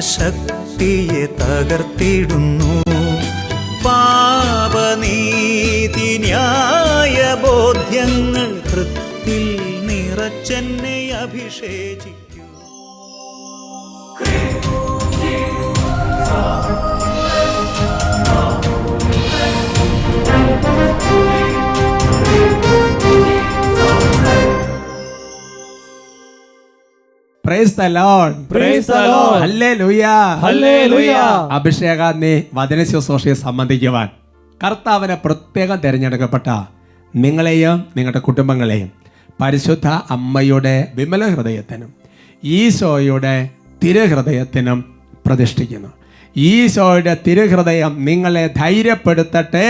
ശക്തിയെ തകർത്തിടുന്നു. പാപനീതി ന്യായ ബോധ്യങ്ങൾ കൃത്തിൽ നിറച്ചെന്നെ അഭിഷേചിക്കൂ praise the lord Praise the lord hallelujah hallelujah. അഭിഷേകാന്തി വചന ശുശ്രൂഷയെ സംബന്ധിക്കുവാൻ കർത്താവിനെ പ്രത്യേകം തിരഞ്ഞെടുക്കപ്പെട്ട നിങ്ങളെയും നിങ്ങളുടെ കുടുംബങ്ങളെയും പരിശുദ്ധ അമ്മയുടെ വിമല ഹൃദയത്തിനും ഈശോയുടെ തിരുഹൃദയത്തിനും പ്രതിഷ്ഠിക്കുന്നു. ഈശോയുടെ തിരുഹൃദയം നിങ്ങളെ ധൈര്യപ്പെടുത്തട്ടെ.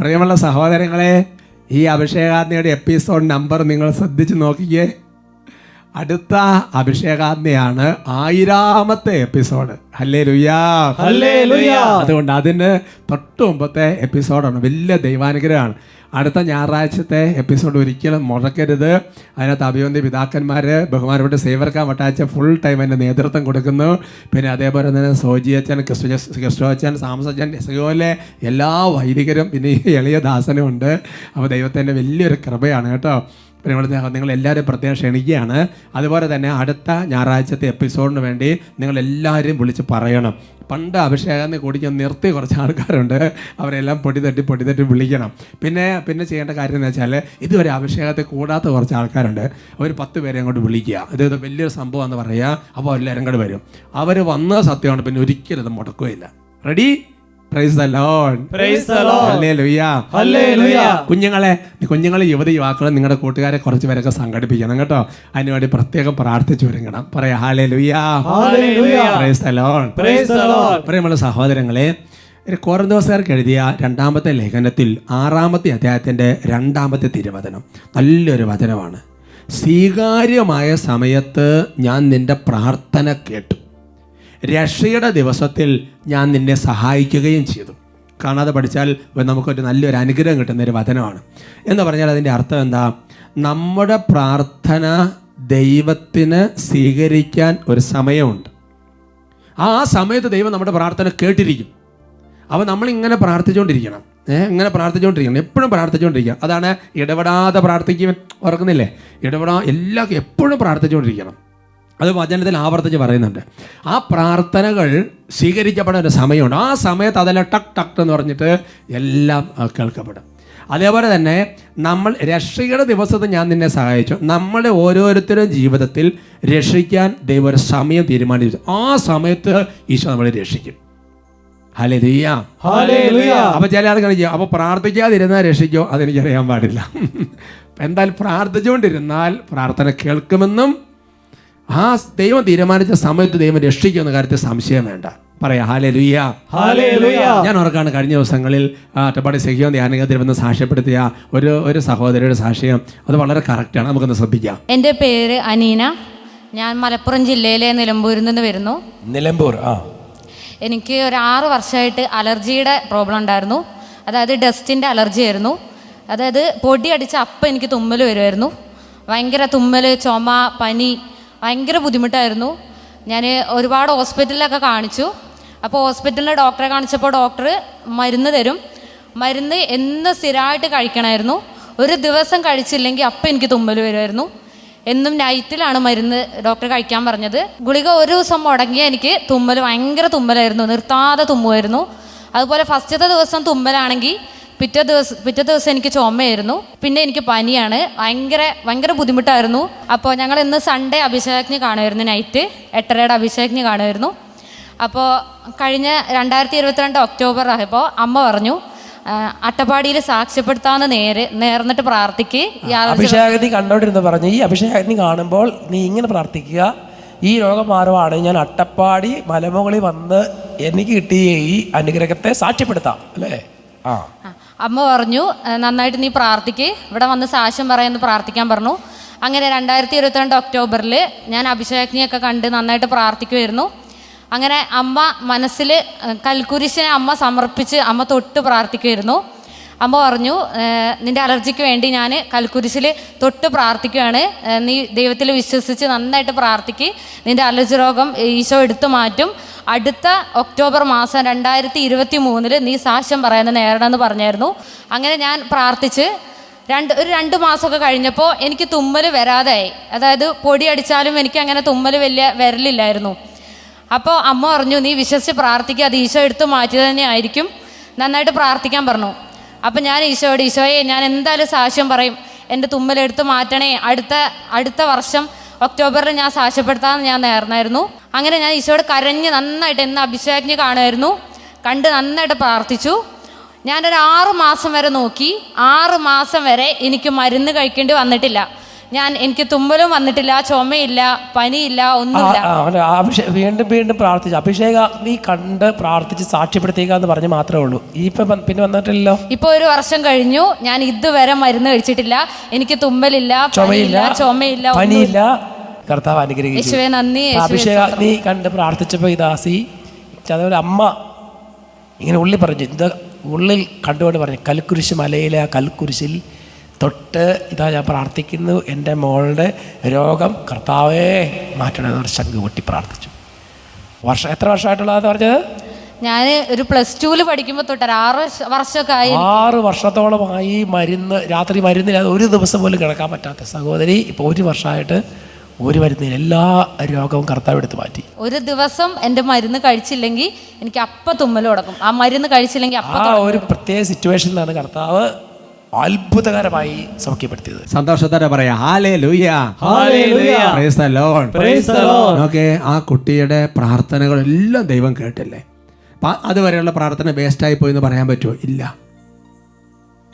പ്രിയമുള്ള സഹോദരങ്ങളെ ഈ അഭിഷേകാഗ്നിയുടെ എപ്പിസോഡ് നമ്പർ നിങ്ങൾ ശ്രദ്ധിച്ച് നോക്കിക്കേ. അടുത്ത അഭിഷേകാഗ്നിയാണ് ആയിരാമത്തെ എപ്പിസോഡ് ഹല്ലേ ലുയാ. അതുകൊണ്ട് അതിന് തൊട്ട് മുമ്പത്തെ എപ്പിസോഡാണ് വലിയ ദൈവാനുഗ്രഹമാണ്. അടുത്ത ഞായറാഴ്ചത്തെ എപ്പിസോഡ് ഒരിക്കലും മുടക്കരുത് അതിനകത്ത് അഭിവന്തി പിതാക്കന്മാർ ബഹുമാനപ്പെട്ട സേവർക്കാൻ വട്ടാച്ച ഫുൾ ടൈം അതിന്റെ നേതൃത്വം കൊടുക്കുന്നു. പിന്നെ അതേപോലെ തന്നെ സോജി അച്ഛൻ കൃഷ്ണ അച്ഛൻ സാംസച്ചൻ സുഖോലെ എല്ലാ വൈദികരും പിന്നെ ഈ എളിയ ദാസനും ഉണ്ട്. അപ്പോൾ ദൈവത്തിന്റെ വലിയൊരു കൃപയാണ് കേട്ടോ. ഇവിടെ നിങ്ങൾ എല്ലാവരും പ്രത്യേകം ക്ഷണിക്കുകയാണ്. അതുപോലെ തന്നെ അടുത്ത ഞായറാഴ്ചത്തെ എപ്പിസോഡിന് വേണ്ടി നിങ്ങൾ എല്ലാവരും വിളിച്ച് പറയണം. പണ്ട് അഭിഷേകം കുടിക്കാൻ നിർത്തി കുറച്ച് ആൾക്കാരുണ്ട്. അവരെല്ലാം പൊടി തട്ടി പൊടി തട്ടി വിളിക്കണം. പിന്നെ പിന്നെ ചെയ്യേണ്ട കാര്യം എന്ന് വെച്ചാൽ ഇതുവരെ അഭിഷേകത്തെ കൂടാത്ത കുറച്ച് ആൾക്കാരുണ്ട്. അവർ പത്ത് പേരെ അങ്ങോട്ട് വിളിക്കുക. അതായത് വലിയൊരു സംഭവം എന്ന് പറയുക. അപ്പോൾ എല്ലാവരും കൂടെ വരും. അവർ വന്ന സത്യമാണ് പിന്നെ ഒരിക്കലും ഇത് മുടക്കുകയില്ല. Ready praise the lord praise lord hallelujah hallelujah. കുഞ്ഞുങ്ങളെ കുഞ്ഞുങ്ങളെ യുവതി യുവാക്കളെ നിങ്ങളുടെ കൂട്ടുകാരെ കുറച്ച് പേരൊക്കെ സംഘടിപ്പിക്കണം കേട്ടോ. അതിനുവേണ്ടി പ്രത്യേകം പ്രാർത്ഥിച്ചു ഒരുങ്ങണം. പറയാ ഹാലേ ലുയാ ലോർഡ് പ്രൈസ് ലോർഡ് പ്രിയമുള്ള സഹോദരങ്ങളെ കോരന്തോസുകാർക്ക് എഴുതിയ രണ്ടാമത്തെ ലേഖനത്തിൽ ആറാമത്തെ അദ്ദേഹത്തിന്റെ രണ്ടാമത്തെ തിരുവചനം. നല്ലൊരു വചനമാണ്. സ്വീകാര്യമായ സമയത്ത് ഞാൻ നിന്റെ പ്രാർത്ഥന കേട്ടു. രക്ഷയുടെ ദിവസത്തിൽ ഞാൻ നിന്നെ സഹായിക്കുകയും ചെയ്തു. കാണാതെ പഠിച്ചാൽ നമുക്കൊരു നല്ലൊരു അനുഗ്രഹം കിട്ടുന്ന ഒരു വചനമാണ്. എന്ന് പറഞ്ഞാൽ അതിന്റെ അർത്ഥം എന്താ? നമ്മുടെ പ്രാർത്ഥന ദൈവത്തിന് സ്വീകരിക്കാൻ ഒരു സമയമുണ്ട്. ആ സമയത്ത് ദൈവം നമ്മുടെ പ്രാർത്ഥന കേട്ടിരിക്കും. അപ്പോൾ നമ്മളിങ്ങനെ പ്രാർത്ഥിച്ചുകൊണ്ടിരിക്കണം. ഏഹ് ഇങ്ങനെ പ്രാർത്ഥിച്ചുകൊണ്ടിരിക്കണം. എപ്പോഴും പ്രാർത്ഥിച്ചുകൊണ്ടിരിക്കുക അതാണ് ഇടപെടാതെ പ്രാർത്ഥിക്കുവാൻ ഓർക്കുന്നില്ലേ? ഇടപെടാ എല്ലാ എപ്പോഴും പ്രാർത്ഥിച്ചുകൊണ്ടിരിക്കണം. അത് വചനത്തിൽ ആവർത്തിച്ച് പറയുന്നുണ്ട്. ആ പ്രാർത്ഥനകൾ സ്വീകരിക്കപ്പെടാൻ ഒരു സമയമുണ്ട്. ആ സമയത്ത് അതെല്ലാം ടക്ക് ടക്ക് എന്ന് പറഞ്ഞിട്ട് എല്ലാം കേൾക്കപ്പെടും. അതേപോലെ തന്നെ നമ്മൾ രക്ഷയുടെ ദിവസത്തിൽ ഞാൻ നിന്നെ സഹായിച്ചു. നമ്മുടെ ഓരോരുത്തരും ജീവിതത്തിൽ രക്ഷിക്കാൻ ദൈവം ഒരു സമയം തീരുമാനിച്ചു. ആ സമയത്ത് ഈശോ നമ്മളെ രക്ഷിക്കും. ഹല്ലേലൂയ. അപ്പൊ ചില ആൾക്കാർ ചെയ്യും. അപ്പൊ പ്രാർത്ഥിക്കാതിരുന്നാൽ രക്ഷിക്കോ? അതെനിക്കറിയാൻ പാടില്ല. എന്തായാലും പ്രാർത്ഥിച്ചുകൊണ്ടിരുന്നാൽ പ്രാർത്ഥന കേൾക്കുമെന്നും ആ ദൈവം തീരുമാനിച്ച സമയത്ത് ദൈവം രക്ഷിക്കുന്ന കാര്യത്തിൽ സംശയം വേണ്ട. പറയാ ഹാലേ ലുയ്യ. ഞാൻ ഓർക്കാണ് കഴിഞ്ഞ ദിവസങ്ങളിൽ അട്ടപ്പാടി സഹിയോ ധ്യാനകത്തിൽ വന്ന് സാക്ഷ്യപ്പെടുത്തിയ ഒരു ഒരു സഹോദരിയുടെ സാക്ഷ്യം. അത് വളരെ കറക്റ്റാണ് നമുക്കൊന്ന് ശ്രദ്ധിക്കാം. എന്റെ പേര് അനീന. ഞാൻ മലപ്പുറം ജില്ലയിലെ നിലമ്പൂരിൽ നിന്ന് വരുന്നു. നിലമ്പൂർ ആ. എനിക്ക് ഒരു ആറ് വർഷമായിട്ട് അലർജിയുടെ പ്രോബ്ലം ഉണ്ടായിരുന്നു. അതായത് ഡസ്റ്റിന്റെ അലർജി ആയിരുന്നു. അതായത് പൊടി അടിച്ച അപ്പം എനിക്ക് തുമ്മൽ വരുമായിരുന്നു. ഭയങ്കര തുമ്മൽ ചുമ പനി ഭയങ്കര ബുദ്ധിമുട്ടായിരുന്നു. ഞാൻ ഒരുപാട് ഹോസ്പിറ്റലിലൊക്കെ കാണിച്ചു. അപ്പോൾ ഹോസ്പിറ്റലിലെ ഡോക്ടറെ കാണിച്ചപ്പോൾ ഡോക്ടർ മരുന്ന് തരും. മരുന്ന് എന്ന് സ്ഥിരമായിട്ട് കഴിക്കണമായിരുന്നു. ഒരു ദിവസം കഴിച്ചില്ലെങ്കിൽ അപ്പം എനിക്ക് തുമ്മൽ വരുമായിരുന്നു. എന്നും നൈറ്റിലാണ് മരുന്ന് ഡോക്ടർ കഴിക്കാൻ പറഞ്ഞത്. ഗുളിക ഒരു ദിവസം മുടങ്ങിയ എനിക്ക് തുമ്മൽ ഭയങ്കര തുമ്മലായിരുന്നു. നിർത്താതെ തുമ്മുമായിരുന്നു. അതുപോലെ ഫസ്റ്റത്തെ ദിവസം തുമ്മലാണെങ്കിൽ പിറ്റേ ദിവസം പിറ്റേ ദിവസം എനിക്ക് ചുമയായിരുന്നു. പിന്നെ എനിക്ക് പനിയാണ്. ഭയങ്കര ഭയങ്കര ബുദ്ധിമുട്ടായിരുന്നു. അപ്പോൾ ഞങ്ങൾ ഇന്ന് സൺഡേ അഭിഷേകജ്ഞ കാണുമായിരുന്നു നൈറ്റ് എട്ടരയുടെ അഭിഷേകജ്ഞ കാണുമായിരുന്നു. അപ്പോൾ കഴിഞ്ഞ രണ്ടായിരത്തി ഇരുപത്തിരണ്ട് ഒക്ടോബർ ആയപ്പോൾ അമ്മ പറഞ്ഞു അട്ടപ്പാടിയിൽ സാക്ഷ്യപ്പെടുത്താമെന്ന് നേരെ നേർന്നിട്ട് പ്രാർത്ഥിക്ക്. അഭിഷേകത്തി കണ്ടോണ്ടിരുന്ന് പറഞ്ഞു ഈ അഭിഷേകജ്ഞ കാണുമ്പോൾ നീ ഇങ്ങനെ പ്രാർത്ഥിക്കുക. ഈ രോഗം മാറുവാണ്. ഞാൻ അട്ടപ്പാടി മലമുകളിൽ വന്ന് എനിക്ക് കിട്ടിയ ഈ അനുഗ്രഹത്തെ സാക്ഷ്യപ്പെടുത്താം. അല്ലേ? ആ, അമ്മ പറഞ്ഞു നന്നായിട്ട് നീ പ്രാർത്ഥിക്ക്. ഇവിടെ വന്ന് സാക്ഷ്യം പറയാമെന്ന് പ്രാർത്ഥിക്കാൻ പറഞ്ഞു. അങ്ങനെ രണ്ടായിരത്തി ഇരുപത്തിരണ്ട് ഒക്ടോബറിൽ ഞാൻ അഭിഷേകജ്ഞയൊക്കെ കണ്ട് നന്നായിട്ട് പ്രാർത്ഥിക്കുമായിരുന്നു അങ്ങനെ അമ്മ മനസ്സിൽ കൽക്കുരിശിനെ അമ്മ സമർപ്പിച്ച് അമ്മ തൊട്ട് പ്രാർത്ഥിക്കുമായിരുന്നു അമ്മ പറഞ്ഞു നിന്റെ അലർജിക്ക് വേണ്ടി ഞാൻ കൽക്കുരിശിൽ തൊട്ട് പ്രാർത്ഥിക്കുകയാണ് നീ ദൈവത്തിൽ വിശ്വസിച്ച് നന്നായിട്ട് പ്രാർത്ഥിക്ക്. നിന്റെ അലർജി രോഗം ഈശോ എടുത്തു മാറ്റും. അടുത്ത ഒക്ടോബർ മാസം രണ്ടായിരത്തി ഇരുപത്തി മൂന്നിൽ നീ സാക്ഷ്യം പറയുന്നത് നേരിടണമെന്ന് പറഞ്ഞായിരുന്നു. അങ്ങനെ ഞാൻ പ്രാർത്ഥിച്ച് രണ്ട് ഒരു രണ്ട് മാസമൊക്കെ കഴിഞ്ഞപ്പോൾ എനിക്ക് തുമ്മൽ വരാതായി. അതായത് പൊടി അടിച്ചാലും എനിക്ക് അങ്ങനെ തുമ്മൽ വലിയ വരലില്ലായിരുന്നു. അപ്പോൾ അമ്മ പറഞ്ഞു നീ വിശ്വസിച്ച് പ്രാർത്ഥിക്കുക അത് ഈശോ എടുത്തു മാറ്റി തന്നെ ആയിരിക്കും. നന്നായിട്ട് പ്രാർത്ഥിക്കാൻ പറഞ്ഞു. അപ്പം ഞാൻ ഈശോയോട് ഈശോയെ ഞാൻ എന്തായാലും സാക്ഷ്യം പറയും. എന്റെ തുമ്മൽ എടുത്ത് മാറ്റണേ. അടുത്ത അടുത്ത വർഷം ഒക്ടോബറിൽ ഞാൻ സാക്ഷ്യപ്പെടുത്താമെന്ന് ഞാൻ നേർന്നായിരുന്നു. അങ്ങനെ ഞാൻ ഈശോയോട് കരഞ്ഞ് നന്നായിട്ട് എന്ന് അഭിഷേകജ്ഞ കാണുമായിരുന്നു. കണ്ട് നന്നായിട്ട് പ്രാർത്ഥിച്ചു. ഞാനൊരു ആറ് മാസം വരെ നോക്കി. ആറ് മാസം വരെ എനിക്ക് മരുന്ന് കഴിക്കേണ്ടി വന്നിട്ടില്ല. ഞാൻ എനിക്ക് തുമ്മലും വന്നിട്ടില്ല ചുമയില്ല പനിയില്ല ഒന്നും ഒന്നുമില്ല വീണ്ടും വീണ്ടും പ്രാർത്ഥിച്ചു. അഭിഷേക നീ കണ്ട് പ്രാർത്ഥിച്ച് സാക്ഷ്യപ്പെടുത്തിയേക്കുക എന്ന് പറഞ്ഞു മാത്രമേ ഉള്ളൂ. ഇപ്പൊ പിന്നെ വന്നിട്ടില്ലല്ലോ? ഇപ്പൊ ഒരു വർഷം കഴിഞ്ഞു. ഞാൻ ഇതുവരെ മരുന്ന് കഴിച്ചിട്ടില്ല. എനിക്ക് തുമ്മലില്ല ചുമയില്ല ചുമയില്ല പനിയില്ല കർത്താവ് അനുഗ്രഹിച്ചു. യേശുവേ നന്ദി. യേശുവേ അഭിഷേക നീ കണ്ട് പ്രാർത്ഥിച്ചപ്പോൾ ഈ ദാസി അതുപോലെ അമ്മ ഇങ്ങനെ ഉള്ളിൽ പറഞ്ഞു ഇത് ഉള്ളിൽ കണ്ടുകൊണ്ട് പറഞ്ഞു കൽക്കുരിശ് മലയിലെ ആ കൽക്കുരിശിൽ തൊട്ട് ഇതാ ഞാൻ പ്രാർത്ഥിക്കുന്നു എന്റെ മോളുടെ രോഗം കർത്താവേ മാറ്റണമെന്ന് പറഞ്ഞ് ശംഖ് കൂട്ടി പ്രാർത്ഥിച്ചു. വർഷം എത്ര വർഷമായിട്ടുള്ളതെന്ന് പറഞ്ഞത്? ഞാൻ ഒരു പ്ലസ് ടുവിൽ പഠിക്കുമ്പോൾ തൊട്ട് ആറ് വർഷ- വർഷമൊക്കെ ആയി. ആറ് വർഷത്തോളമായി മരുന്ന് രാത്രി മരുന്നില്ലാതെ ഒരു ദിവസം പോലും കിടക്കാൻ പറ്റാത്ത സഹോദരി ഇപ്പോൾ ഒരു വർഷമായിട്ട് ഒരു മരുന്നിന് എല്ലാ രോഗവും കർത്താവ് എടുത്ത് മാറ്റി. ഒരു ദിവസം എന്റെ മരുന്ന് കഴിച്ചില്ലെങ്കിൽ എനിക്ക് അപ്പ തുമ്മൽ തുടങ്ങും. ആ മരുന്ന് കഴിച്ചില്ലെങ്കിൽ അപ്പ ആ ഒരു പ്രത്യേക സിറ്റുവേഷനിലാണ് കർത്താവ് അത്ഭുതകരമായി സൗഖ്യപ്പെടുത്തിയത്. സന്തോഷത്തോടെ പറയാം. ഓക്കെ ലൂയ Hallelujah. Praise the Lord. Praise the Lord. നോക്കേ ആ കുട്ടിയുടെ പ്രാർത്ഥനകളെല്ലാം ദൈവം കേട്ടില്ലേ? അതുവരെയുള്ള പ്രാർത്ഥന വേസ്റ്റായി പോയി എന്ന് പറയാൻ പറ്റുമോ? ഇല്ല.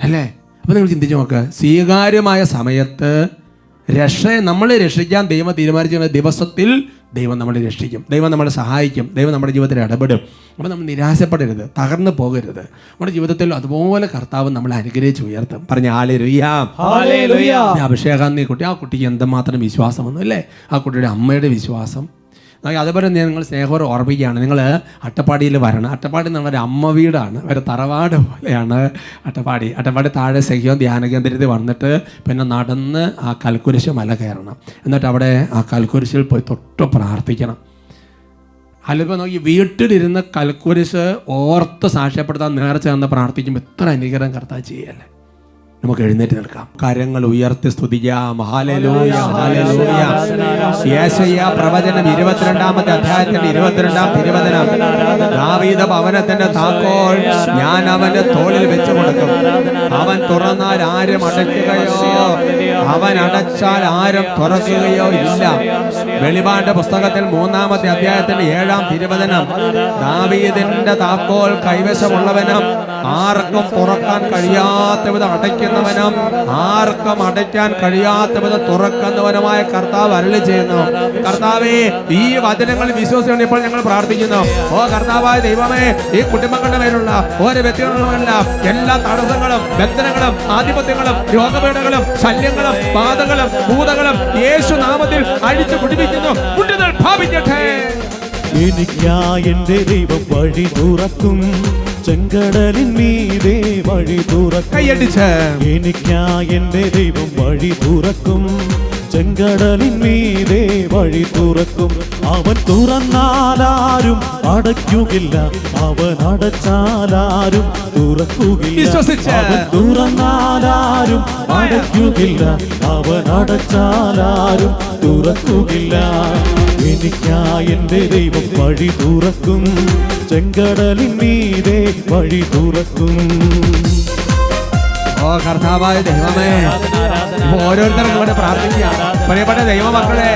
അല്ലേ? അപ്പോൾ നിങ്ങൾ ചിന്തിച്ച് നോക്ക്. സ്വീകാര്യമായ സമയത്ത് രക്ഷ നമ്മളെ രക്ഷിക്കാൻ ദൈവം തീരുമാനിച്ചിരുന്ന ദിവസത്തിൽ ദൈവം നമ്മളെ രക്ഷിക്കും. ദൈവം നമ്മളെ സഹായിക്കും. ദൈവം നമ്മുടെ ജീവിതത്തിൽ ഇടപെടും. അപ്പോൾ നമ്മൾ നിരാശപ്പെടരുത്. തകർന്നു പോകരുത്. നമ്മുടെ ജീവിതത്തിൽ അതുപോലെ കർത്താവ് നമ്മളെ അനുഗ്രഹിച്ച് ഉയർത്തും. പറഞ്ഞ ആളെ രുയാം അഭിഷേകാന്തി കുട്ടി ആ കുട്ടിക്ക് എന്തുമാത്രം വിശ്വാസം വന്നു അല്ലേ ആ കുട്ടിയുടെ അമ്മയുടെ വിശ്വാസം. അതുപോലെ നിങ്ങൾ സ്നേഹം ഓർമ്മിക്കുകയാണ്. നിങ്ങൾ അട്ടപ്പാടിയിൽ വരണം. അട്ടപ്പാടി നിങ്ങളുടെ അമ്മ വീടാണ്. ഒരു തറവാട് പോലെയാണ് അട്ടപ്പാടി. അട്ടപ്പാടി താഴെ സഹ്യം ധ്യാന കേന്ദ്രത്തിൽ വന്നിട്ട് പിന്നെ നടന്ന് ആ കൽക്കുരിശ് മല കയറണം. എന്നിട്ട് അവിടെ ആ കൽക്കുരിശിൽ പോയി തൊട്ട് പ്രാർത്ഥിക്കണം. അല്ലിപ്പോൾ നോക്കി വീട്ടിലിരുന്ന് കൽക്കുരിശ് ഓർത്ത് സാക്ഷ്യപ്പെടുത്താൻ നേർച്ച എന്ന് പ്രാർത്ഥിക്കുമ്പോൾ ഇത്ര അനുഗ്രഹം കർത്താവ് ചെയ്യല്ലേ? നമുക്ക് എഴുന്നേറ്റ് നിൽക്കാം. കരങ്ങൾ ഉയർത്തി സ്തുതിക്കാം. പ്രവചനം ഇരുപത്തിരണ്ടാമത്തെ അധ്യായത്തിന്റെ ഇരുപത്തിരണ്ടാം തിരുവചനം. ദാവീദ ഭവനത്തിന്റെ താക്കോൾ ഞാൻ അവന്റെ തോളിൽ വെച്ചു കൊടുക്കും. അവൻ തുറന്നാൽ ആരും അടയ്ക്കുകയോ അവൻ അടച്ചാൽ ആരും തുറക്കുകയോ ഇല്ല. വെളിപാട് പുസ്തകത്തിൽ മൂന്നാമത്തെ അധ്യായത്തിന്റെ ഏഴാം തിരുവചനം. ദാവീദിന്റെ താക്കോൽ കൈവശമുള്ളവനും ആർക്കും തുറക്കാൻ കഴിയാത്ത വിധം അടയ്ക്കുന്നവനും ആർക്കും അടയ്ക്കാൻ കഴിയാത്ത വിധം തുറക്കുന്നവനുമായ കർത്താവ് അരളി ചെയ്യുന്നു. കർത്താവേ ഈ വചനങ്ങൾ വിശ്വസിച്ചുകൊണ്ട് ഇപ്പോൾ ഞങ്ങൾ പ്രാർത്ഥിക്കുന്നു. ഓ കർത്താവായ ദൈവമേ ഈ കുടുംബങ്ങളുടെ മേലുള്ള ഓരോ വ്യക്തികളുമല്ല എല്ലാ തടസ്സങ്ങളും ബന്ധനങ്ങളും ആധിപത്യങ്ങളും രോഗപീഠകളും ശല്യങ്ങളും ബാധകളും ഭൂതകളും യേശു നാമത്തിൽ അഴിച്ചു പിടിപ്പിക്കുന്നു കുട്ടികൾ ഭാവിക്കട്ടെ എനിക്കാ എന്റെ ദൈവം വഴി തുറക്കും. ചെങ്കടലിൻ മീതെ വഴി തുറക്കും. കൈയടിച്ച്. എനിക്കാ എന്റെ ദൈവം വഴി തുറക്കും. ചെങ്കടലിൻ മീതെ വഴി തുറക്കും. അവൻ തുറന്നാലാരും അടയ്ക്കുകില്ല അവൻ അടച്ചാലാരും വിശ്വസിച്ച്. അവൻ തുറന്നാലാരും അടയ്ക്കുകില്ല അവൻ അടച്ചാലാരും തുറക്കുകില്ല എനിക്കായി ദൈവം വഴി തുറക്കും. ചെങ്കടലിൻ മീതെ വഴി തുറക്കും. ഓ കർത്താവായ ദൈവമേ. ഓരോരുത്തർക്കും ഇവിടെ പ്രാർത്ഥിക്കുക. പ്രിയപ്പെട്ട ദൈവമക്കളെ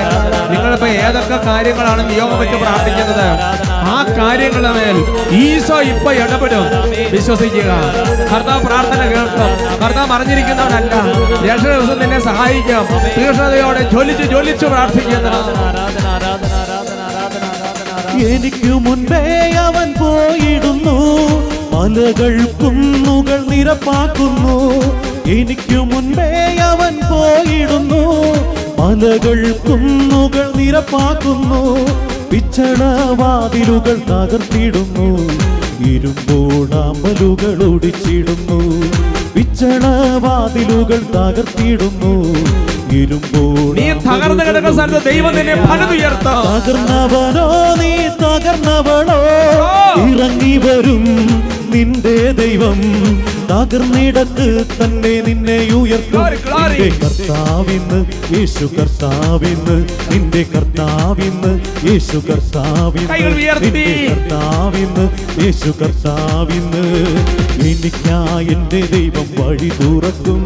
നിങ്ങളിപ്പോ ഏതൊക്കെ കാര്യങ്ങളാണ് നിയോഗം വെച്ച് പ്രാർത്ഥിക്കുന്നത്? ആ കാര്യങ്ങളുടെ മേൽ ഈശോ ഇപ്പൊ ഇടപെടും. വിശ്വസിക്കുക. കർത്താവ് പ്രാർത്ഥന കേൾക്കും. കർത്താവ് അറിഞ്ഞിരിക്കുന്നവനല്ല. രക്ഷ ദിവസം നിന്നെ സഹായിക്കും. തീക്ഷ്ണതയോടെ ജ്വലിച്ച് ജ്വലിച്ച് പ്രാർത്ഥിക്കുന്ന. എനിക്ക് മുൻപേ അവൻ പോയിടുന്നു മലകൾ കുന്നുകൾ നിരപ്പാക്കുന്നു. എനിക്ക് മുൻപേ അവൻ പോയിടുന്നു. മലകൾ കുന്നുകൾ നിരപ്പാക്കുന്നു. പിച്ചളവാതിലുകൾ തകർത്തിടുന്നു. ഇരുമ്പോടാമ്പലുകൾ ഒടിച്ചിടുന്നു. പിച്ചളവാതിലുകൾ തകർത്തിടുന്നു. നീ തകർന്നു കിടക്കുന്ന സ്ഥലത്ത് ദൈവം നിന്നെ പണിതുയർത്തും തകർന്നവനോ നീ തകർന്നവളോ? ഇറങ്ങി വരും. നിന്റെ ദൈവം തകർന്നിടത്ത് തന്നെ നിന്നെ ഉയർത്തും. നിന്റെ കർത്താവിന്ന് യേശു കർത്താവിന്ന് നിന്റെ കർത്താവിന്ന് യേശു കർത്താവിന്ന്. നിന്റെ കർത്താവിന്ന് യേശു കർത്താവിന്ന് എനിക്കാ എന്റെ ദൈവം വഴി തുറക്കും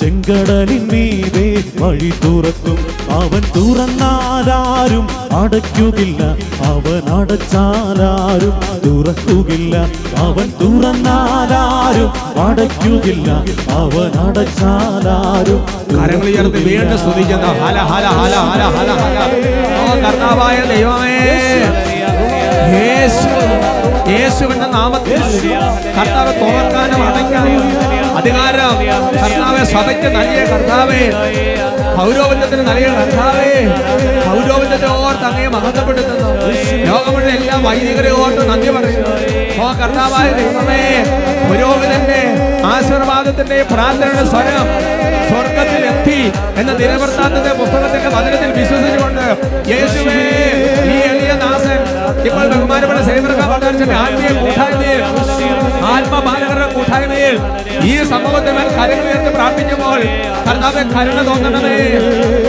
ചെങ്കടലിൻ മീതെ വഴി തുറക്കും. അവൻ തുറന്നാലാരും അടയ്ക്കുകില്ല. അവൻ അടച്ചാലാരും തുറക്കുകില്ല. അവൻ തുറന്നാലാരും അടയ്ക്കുകില്ല. അവൻ അടച്ചാലാരും കരങ്ങൾ ഉയർത്തി വീണ്ടും സ്തുതിക്കുന്ന. ഹല ഹല ഹല ഹല ഹല ഹല. കർത്താവായ ദൈവമേ. യേശു യേശുവിന്റെ നാമത്തിൽ കർത്താവ് തുറക്കാനും അടയ്ക്കാനും അധികാരം. കർത്താവെ സഭയ്ക്ക് നൽകിയ കർത്താവേ. പൗരോഹിത്യത്തിന് നൽകിയ കർത്താവേ. പൗരോഹിത്യത്തെ ഓർത്ത് അങ്ങേ മഹത്വപ്പെടുത്തുന്നു. ലോകമുള്ള എല്ലാ വൈദികരെ ഓർത്ത് നന്ദി പറയുന്നു. ഓ കർത്താവായ ദൈവമേ പുരോഹിതന്റെ ആശീർവാദത്തിന്റെ പ്രാർത്ഥനയുടെ സ്വരം സ്വർഗത്തിൽ എത്തി എന്ന ദിനവൃത്താന്തന്റെ പുസ്തകത്തിന്റെ വചനത്തിൽ വിശ്വസിച്ചുകൊണ്ട് യേശുവേ ഈ എളിയ ദാസൻ ഇപ്പോൾ ബഹുമാനപ്പെട്ട സേവനക്കാരുടെ ആത്മീയ കൂട്ടായ്മയിൽ ആത്മബാലകരുടെ കൂട്ടായ്മയിൽ ഈ സംഭവത്തെ ഉയർത്തി പ്രാർത്ഥിക്കുമ്പോൾ കർത്താവെ കരുണ തോന്നണമേ.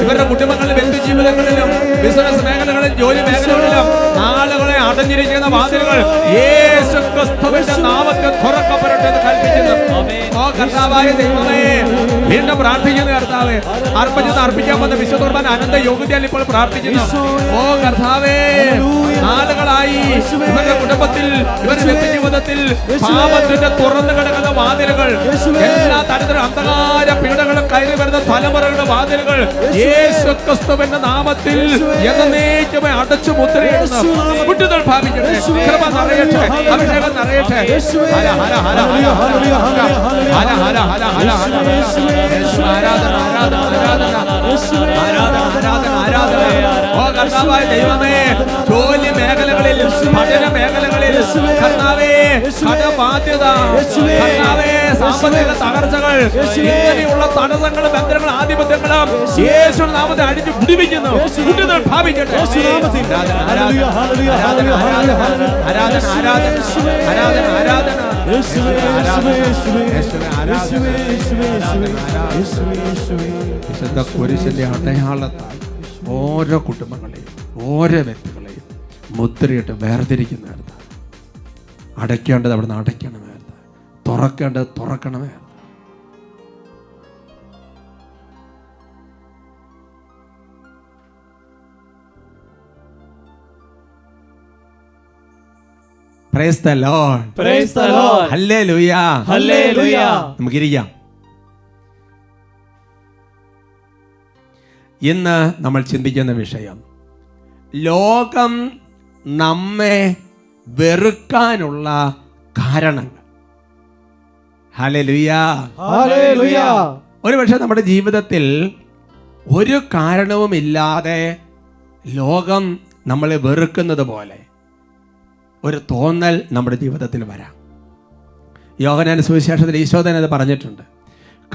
ഇവരുടെ കുടുംബങ്ങളിൽ ബന്ധുജീവിതങ്ങളിലും ജീവിതങ്ങളിലും ബിസിനസ് മേഖലകളിലും ജോലി മേഖലകളിലും നാളുകളെ അടഞ്ഞിരിക്കുന്ന വാതിലുകൾ യേശു ക്രിസ്തുവിന്റെ നാമത്തിൽ തുറക്കപ്പെടട്ടെ എന്ന് കൽപ്പിക്കുന്നു. ഓ കർത്താവായ ദൈവമേ വീണ്ടും പ്രാർത്ഥിക്കുന്നു കർത്താവേ. അർപ്പിച്ചത് അർപ്പിക്കാൻ വന്ന വിശുദ്ധ കുർബാന അനന്ത യോഗ്യതയിൽ ഇപ്പോൾ പ്രാർത്ഥിക്കുന്നു. ഓ കർത്താവേ വാതിലുകളായി ഇവരുടെ കുടുംബത്തിൽ ഇവരുടെ ജീവിതത്തിൽ പാപത്തിന്റെ തുറന്നു കിടക്കുന്ന വാതിലുകൾ എല്ലാ തരത്തിലും അന്ധകാര പീഡകളും കയറി വരുന്ന തലമുറകളുടെ വാതിലുകൾ യേശു ക്രിസ്തുവിന്റെ നാമത്തിൽ എന്നേക്കുമായി അടച്ചു മുദ്രയിടുന്ന കുട്ടികൾ ഭാവിക്കട്ടെ കൃപ നിറയട്ടെ അഭിഷേകം നിറയട്ടെ ആരാധന ആരാധന ആരാധന ആരാധന ആരാധന ആരാധന ഓ കർത്താവായ ദൈവമേ ജോലി മേഖല മേഖലകളിൽ പഠന മേഖലകളിൽ. കർത്താവേ കടബാധ്യത കർത്താവേ സാമ്പത്തിക തകർച്ചകൾ. ഇങ്ങനെയുള്ള തടസ്സങ്ങളും ബന്ധങ്ങളും ആധിപത്യങ്ങളും യേശു നാമത്തെ അടിച്ചു പിടിപ്പിക്കുന്നു ഭാവിക്കട്ടെ ആരാധന ആരാധന ആരാധന ആരാധന ആരാധന ആരാധന. ആരാധന വിശുദ്ധ കുരിശിന്റെ അടയാളത്താൽ ഓരോ കുടുംബങ്ങളെയും ഓരോ വ്യക്തികളെയും മുദ്രയിട്ട് വേർതിരിക്കുന്ന നേരത്ത് അടയ്ക്കേണ്ടത് അവിടുന്ന് അടയ്ക്കണമായിരുന്നു തുറക്കേണ്ടത് തുറക്കണമായിരുന്നു പ്രൈസ് ദ ഇന്ന് നമ്മൾ ചിന്തിക്കുന്ന വിഷയം ലോകം നമ്മെ വെറുക്കാനുള്ള കാരണങ്ങൾ. ഒരുപക്ഷെ നമ്മുടെ ജീവിതത്തിൽ ഒരു കാരണവുമില്ലാതെ ലോകം നമ്മളെ വെറുക്കുന്നത് പോലെ ഒരു തോന്നൽ നമ്മുടെ ജീവിതത്തിൽ വരാം. യോഗനാന സുവിശേഷത്തിൽ ഈശോധന അത് പറഞ്ഞിട്ടുണ്ട്.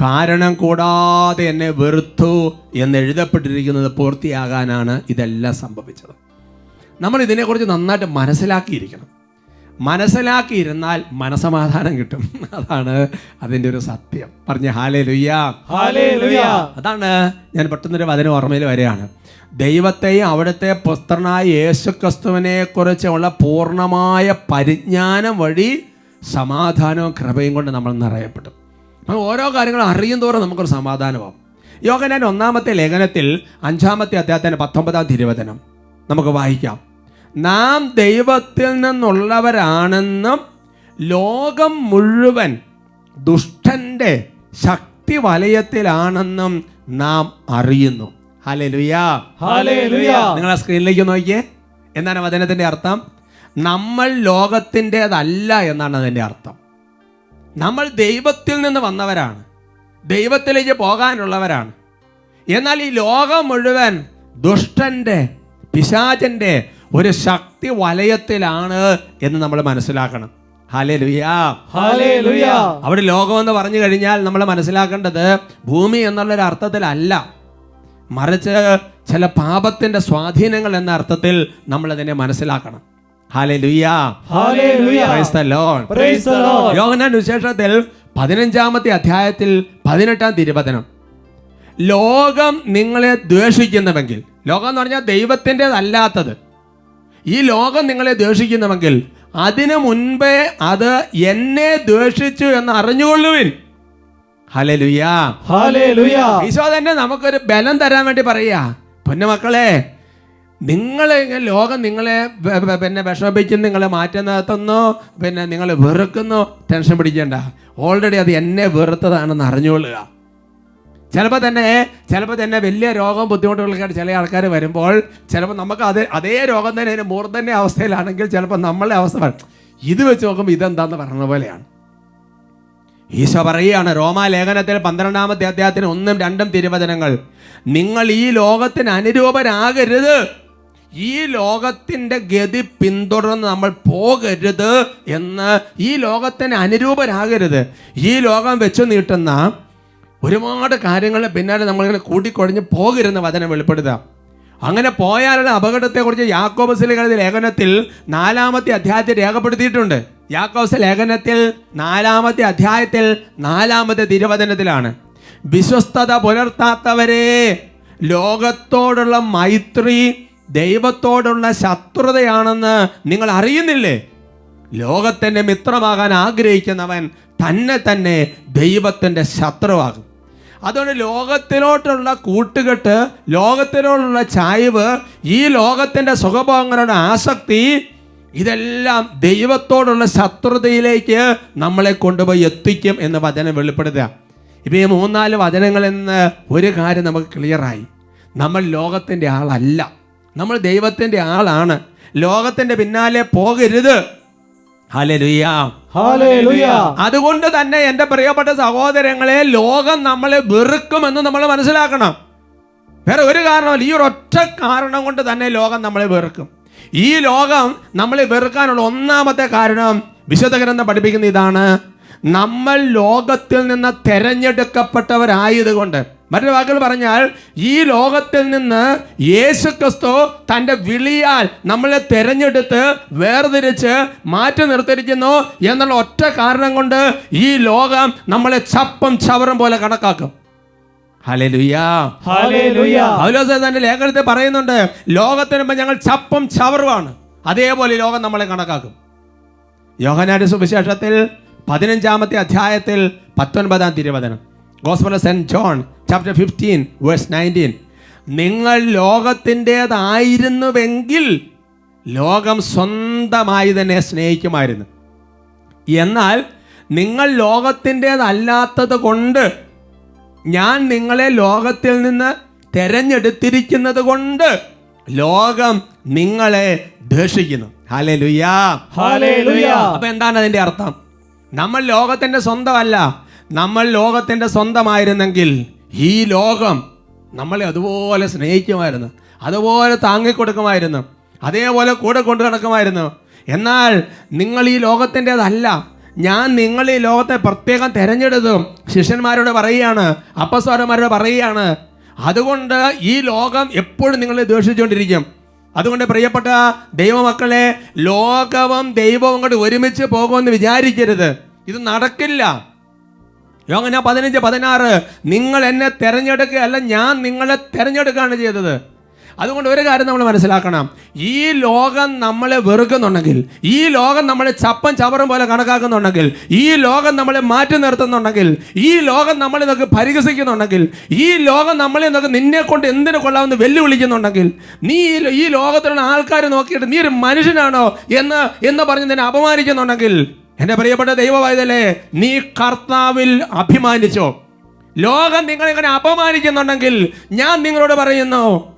കാരണം കൂടാതെ എന്നെ വെറുത്തു എന്ന് എഴുതപ്പെട്ടിരിക്കുന്നത് പൂർത്തിയാകാനാണ് ഇതെല്ലാം സംഭവിച്ചത്. നമ്മൾ ഇതിനെക്കുറിച്ച് നന്നായിട്ട് മനസ്സിലാക്കിയിരിക്കണം. മനസ്സിലാക്കിയിരുന്നാൽ മനസമാധാനം കിട്ടും. അതാണ് അതിന്റെ ഒരു സത്യം. പറഞ്ഞ ഹാലേ ലുയ്യ അതാണ് ഞാൻ പെട്ടെന്നൊരു വചന ഓർമ്മയിൽ വരികയാണ്. ദൈവത്തെയും അവിടുത്തെ പുത്രനായ യേശുക്രിസ്തുവിനെ കുറിച്ചുള്ള പൂർണമായ പരിജ്ഞാനം വഴി സമാധാനവും കൃപയും കൊണ്ട് നമ്മൾ നിറയപ്പെടും. നമ്മൾ ഓരോ കാര്യങ്ങളും അറിയും തോറും നമുക്കൊരു സമാധാനമാവും. യോഗനാൻ ഒന്നാമത്തെ ലേഖനത്തിൽ അഞ്ചാമത്തെ അദ്ദേഹത്തിന്റെ പത്തൊമ്പതാം തിരുവചനം. നമുക്ക് വായിക്കാം. നാം ദൈവത്തിൽ നിന്നുള്ളവരാണെന്നും ലോകം മുഴുവൻ ദുഷ്ടന്റെ ശക്തി വലയത്തിലാണെന്നും നാം അറിയുന്നു. നിങ്ങൾ ആ സ്ക്രീനിലേക്ക് നോക്കിയേ. എന്താണ് വചനത്തിന്റെ അർത്ഥം? നമ്മൾ ലോകത്തിന്റെതല്ല എന്നാണ് അതിന്റെ അർത്ഥം. നമ്മൾ ദൈവത്തിൽ നിന്ന് വന്നവരാണ്. ദൈവത്തിലേക്ക് പോകാനുള്ളവരാണ്. എന്നാൽ ഈ ലോകം മുഴുവൻ ദുഷ്ടന്റെ പിശാചന്റെ ഒരു ശക്തി വലയത്തിലാണ് എന്ന് നമ്മൾ മനസ്സിലാക്കണം. ഹലേ ലുയാ ഹല്ലേലൂയ. അവിടെ ലോകമെന്ന് പറഞ്ഞു കഴിഞ്ഞാൽ നമ്മൾ മനസ്സിലാക്കേണ്ടത് ഭൂമി എന്നുള്ളൊരു അർത്ഥത്തിലല്ല. മറിച്ച് ചില പാപത്തിന്റെ സ്വാധീനങ്ങൾ എന്ന അർത്ഥത്തിൽ നമ്മൾ അതിനെ മനസ്സിലാക്കണം. വിശേഷത്തിൽ പതിനഞ്ചാമത്തെ അധ്യായത്തിൽ പതിനെട്ടാം തിരുവചനം. ലോകം നിങ്ങളെ ദ്വേഷിക്കുന്നുവെങ്കിൽ ലോകം എന്ന് പറഞ്ഞാൽ ദൈവത്തിന്റെതല്ലാത്തത്. ഈ ലോകം നിങ്ങളെ ദ്വേഷിക്കുന്നുവെങ്കിൽ അതിനു മുൻപേ അത് എന്നെ ദ്വേഷിച്ചു എന്ന് അറിഞ്ഞുകൊള്ളുവിൻ. ഈശോ തന്നെ നമുക്കൊരു ബലം തരാൻ വേണ്ടി പറയാ പൊന്നുമക്കളെ നിങ്ങൾ ലോകം നിങ്ങളെ പിന്നെ വിഷമിപ്പിക്കും നിങ്ങളെ മാറ്റം നിർത്തുന്നു പിന്നെ നിങ്ങൾ വെറുക്കുന്നു. ടെൻഷൻ പിടിക്കേണ്ട. ഓൾറെഡി അത് എന്നെ വെറുത്തതാണെന്ന് അറിഞ്ഞുകൊള്ളുക. ചിലപ്പോൾ തന്നെ ചിലപ്പോൾ തന്നെ വലിയ രോഗം ബുദ്ധിമുട്ടുകളൊക്കെയായിട്ട് ചില ആൾക്കാർ വരുമ്പോൾ ചിലപ്പോൾ നമുക്ക് അതേ അതേ രോഗം തന്നെ അതിന് മൂർധന്യ അവസ്ഥയിലാണെങ്കിൽ ചിലപ്പോൾ നമ്മളുടെ അവസ്ഥ ഇത് വെച്ച് നോക്കുമ്പോൾ ഇതെന്താന്ന് പറഞ്ഞ പോലെയാണ്. ഈശോ പറയുകയാണ് റോമാലേഖനത്തിൽ പന്ത്രണ്ടാമത്തെ അധ്യായത്തിന് ഒന്നും രണ്ടും തിരുവചനങ്ങൾ നിങ്ങൾ ഈ ലോകത്തിന് അനുരൂപരാകരുത്. ഈ ലോകത്തിന്റെ ഗതി പിന്തുടർന്ന് നമ്മൾ പോകരുത് എന്ന് ഈ ലോകത്തിന് അനുരൂപരാകരുത്. ഈ ലോകം വെച്ച് നീട്ടുന്ന ഒരുപാട് കാര്യങ്ങളുടെ പിന്നാലെ നമ്മളിങ്ങനെ കൂട്ടിക്കൊഴിഞ്ഞ് പോകരുന്ന വചനം വെളിപ്പെടുത്താം അങ്ങനെ പോയാലുള്ള അപകടത്തെക്കുറിച്ച് യാക്കോബസ് ലേഖനത്തിൽ നാലാമത്തെ അധ്യായത്തിൽ രേഖപ്പെടുത്തിയിട്ടുണ്ട്. യാക്കോബസ് ലേഖനത്തിൽ നാലാമത്തെ അധ്യായത്തിൽ നാലാമത്തെ തിരുവചനത്തിലാണ്. വിശ്വസ്തത പുലർത്താത്തവരെ ലോകത്തോടുള്ള മൈത്രി ദൈവത്തോടുള്ള ശത്രുതയാണെന്ന് നിങ്ങൾ അറിയുന്നില്ലേ? ലോകത്തിന്റെ മിത്രമാകാൻ ആഗ്രഹിക്കുന്നവൻ തന്നെ തന്നെ ദൈവത്തിന്റെ ശത്രുവാകും. അതുകൊണ്ട് ലോകത്തിലോട്ടുള്ള കൂട്ടുകെട്ട് ലോകത്തിലോടുള്ള ചായ്വ് ഈ ലോകത്തിന്റെ സുഖഭോഗങ്ങളുടെ ആസക്തി ഇതെല്ലാം ദൈവത്തോടുള്ള ശത്രുതയിലേക്ക് നമ്മളെ കൊണ്ടുപോയി എത്തിക്കും എന്ന് വചനം വെളിപ്പെടുത്തുക. ഇപ്പം ഈ മൂന്നാൽ വചനങ്ങളിൽ നിന്ന് ഒരു കാര്യം നമുക്ക് ക്ലിയറായി. നമ്മൾ ലോകത്തിന്റെ ആളല്ല. നമ്മൾ ദൈവത്തിന്റെ ആളാണ്. ലോകത്തിന്റെ പിന്നാലെ പോകരുത്. അതുകൊണ്ട് തന്നെ എന്റെ പ്രിയപ്പെട്ട സഹോദരങ്ങളെ ലോകം നമ്മളെ വെറുക്കുമെന്ന് നമ്മൾ മനസ്സിലാക്കണം. വേറെ ഒരു കാരണമല്ല ഈ ഒരു ഒരൊറ്റ കാരണം കൊണ്ട് തന്നെ ലോകം നമ്മളെ വെറുക്കും. ഈ ലോകം നമ്മളെ വെറുക്കാനുള്ള ഒന്നാമത്തെ കാരണം വിശുദ്ധ ഗ്രന്ഥം പഠിപ്പിക്കുന്ന ഇതാണ്. നമ്മൾ ലോകത്തിൽ നിന്ന് തെരഞ്ഞെടുക്കപ്പെട്ടവരായതുകൊണ്ട് മറ്റൊരു വാക്കുകൾ പറഞ്ഞാൽ ഈ ലോകത്തിൽ നിന്ന് യേശു ക്രിസ്തു തന്റെ വിളിയാൽ നമ്മളെ തെരഞ്ഞെടുത്ത് വേർതിരിച്ച് മാറ്റി നിർത്തിയിരിക്കുന്നു എന്നുള്ള ഒറ്റ കാരണം കൊണ്ട് ഈ ലോകം നമ്മളെ ചപ്പം ചവറും പോലെ കണക്കാക്കും. തന്റെ ലേഖനത്തെ പറയുന്നുണ്ട് ലോകത്തിന് മുമ്പ് ഞങ്ങൾ ചപ്പം ചവറുമാണ്. അതേപോലെ ലോകം നമ്മളെ കണക്കാക്കും. യോഹനാരി സുവിശേഷത്തിൽ പതിനഞ്ചാമത്തെ അധ്യായത്തിൽ പത്തൊൻപതാം തിരുവചനം. Gospel saint John chapter fifteen verse nineteen നിങ്ങൾ ലോകത്തിന്റെതായിരുന്നുവെങ്കിൽ ലോകം സ്വന്തമായി തന്നെ സ്നേഹിക്കുമായിരുന്നു. എന്നാൽ നിങ്ങൾ ലോകത്തിന്റെതല്ലാത്തത് കൊണ്ട് ഞാൻ നിങ്ങളെ ലോകത്തിൽ നിന്ന് തെരഞ്ഞെടുത്തിരിക്കുന്നത് കൊണ്ട് ലോകം നിങ്ങളെ ദേഷിക്കുന്നു ഹാലേ ലുയാ ഹല്ലേലൂയ അപ്പൊ എന്താണ് അതിന്റെ അർത്ഥം? നമ്മൾ ലോകത്തിന്റെ സ്വന്തമല്ല. നമ്മൾ ലോകത്തിന്റെ സ്വന്തമായിരുന്നെങ്കിൽ ഈ ലോകം നമ്മളെ അതുപോലെ സ്നേഹിക്കുമായിരുന്നു അതുപോലെ താങ്ങിക്കൊടുക്കുമായിരുന്നു അതേപോലെ കൂടെ കൊണ്ടു നടക്കുമായിരുന്നു. എന്നാൽ നിങ്ങൾ ഈ ലോകത്തിന്റെതല്ല. ഞാൻ നിങ്ങൾ ഈ ലോകത്തെ പ്രത്യേകം തിരഞ്ഞെടുത്തും ശിഷ്യന്മാരോട് പറയുകയാണ് അപ്പസ്വരന്മാരോട് പറയുകയാണ്. അതുകൊണ്ട് ഈ ലോകം എപ്പോഴും നിങ്ങളെ ദ്വേഷിച്ചുകൊണ്ടിരിക്കും. അതുകൊണ്ട് പ്രിയപ്പെട്ട ദൈവമക്കളെ ലോകവും ദൈവവും കൂടി ഒരുമിച്ച് പോകുമെന്ന് വിചാരിക്കരുത്. ഇത് നടക്കില്ല. യോഹന പതിനഞ്ച് പതിനാറ്. നിങ്ങൾ എന്നെ തിരഞ്ഞെടുക്കുക അല്ല ഞാൻ നിങ്ങളെ തിരഞ്ഞെടുക്കുകയാണ് ചെയ്തത്. അതുകൊണ്ട് ഒരു കാര്യം നമ്മൾ മനസ്സിലാക്കണം. ഈ ലോകം നമ്മളെ വെറുക്കുന്നുണ്ടെങ്കിൽ ഈ ലോകം നമ്മളെ ചപ്പൻ ചവറും പോലെ കണക്കാക്കുന്നുണ്ടെങ്കിൽ ഈ ലോകം നമ്മളെ മാറ്റി നിർത്തുന്നുണ്ടെങ്കിൽ ഈ ലോകം നമ്മളെ നോക്കി പരിഹസിക്കുന്നുണ്ടെങ്കിൽ ഈ ലോകം നമ്മളെ നോക്കി നിന്നെ കൊണ്ട് എന്തിനു കൊള്ളാമെന്ന് വെല്ലുവിളിക്കുന്നുണ്ടെങ്കിൽ നീ ഈ ലോകത്തിലുള്ള ആൾക്കാർ നോക്കിയിട്ട് നീ ഒരു മനുഷ്യനാണോ എന്ന് എന്ന് പറഞ്ഞ് നിന്നെ അപമാനിക്കുന്നുണ്ടെങ്കിൽ എന്റെ പ്രിയപ്പെട്ട ദൈവമായതല്ലേ നീ കർത്താവിൽ അഭിമാനിച്ചോ. ലോകം നിങ്ങളിങ്ങനെ അപമാനിക്കുന്നുണ്ടെങ്കിൽ ഞാൻ നിങ്ങളോട് പറയുന്നു